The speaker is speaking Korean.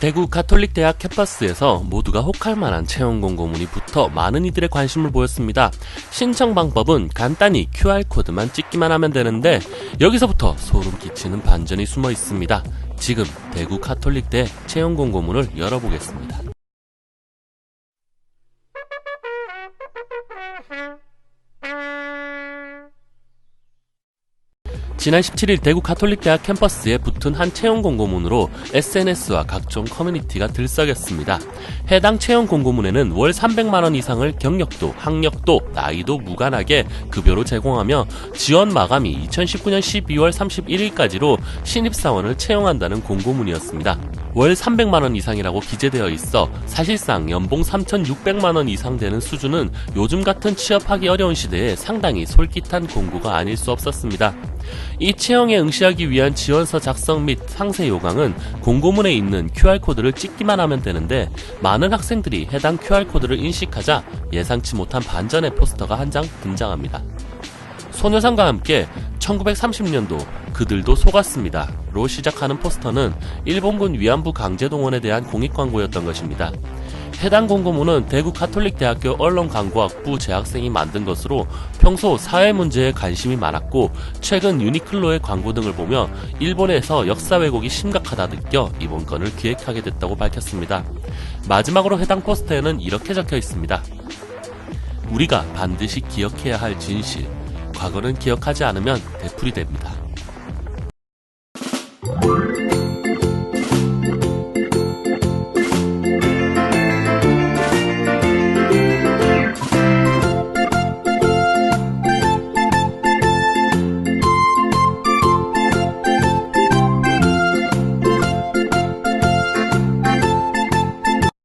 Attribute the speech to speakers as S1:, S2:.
S1: 대구 가톨릭 대학 캠퍼스에서 모두가 혹할 만한 채용 공고문이 붙어 많은 이들의 관심을 보였습니다. 신청 방법은 간단히 QR코드만 찍기만 하면 되는데 여기서부터 소름 끼치는 반전이 숨어 있습니다. 지금 대구 가톨릭대 채용 공고문을 열어보겠습니다. 지난 17일 대구 가톨릭대학 캠퍼스에 붙은 한 채용 공고문으로 SNS와 각종 커뮤니티가 들썩였습니다. 해당 채용 공고문에는 월 300만 원 이상을 경력도, 학력도, 나이도 무관하게 급여로 제공하며 지원 마감이 2019년 12월 31일까지로 신입사원을 채용한다는 공고문이었습니다. 월 300만 원 이상이라고 기재되어 있어 사실상 연봉 3,600만 원 이상 되는 수준은 요즘 같은 취업하기 어려운 시대에 상당히 솔깃한 공고가 아닐 수 없었습니다. 이 채용에 응시하기 위한 지원서 작성 및 상세 요강은 공고문에 있는 QR코드를 찍기만 하면 되는데 많은 학생들이 해당 QR코드를 인식하자 예상치 못한 반전의 포스터가 한 장 등장합니다. 소녀상과 함께 1930년도 그들도 속았습니다. 로 시작하는 포스터는 일본군 위안부 강제동원에 대한 공익 광고였던 것입니다. 해당 공고문은 대구 가톨릭대학교 언론광고학부 재학생이 만든 것으로 평소 사회 문제에 관심이 많았고 최근 유니클로의 광고 등을 보며 일본에서 역사 왜곡이 심각하다 느껴 이번 건을 기획하게 됐다고 밝혔습니다. 마지막으로 해당 포스터에는 이렇게 적혀 있습니다. 우리가 반드시 기억해야 할 진실. 과거는 기억하지 않으면 되풀이 됩니다.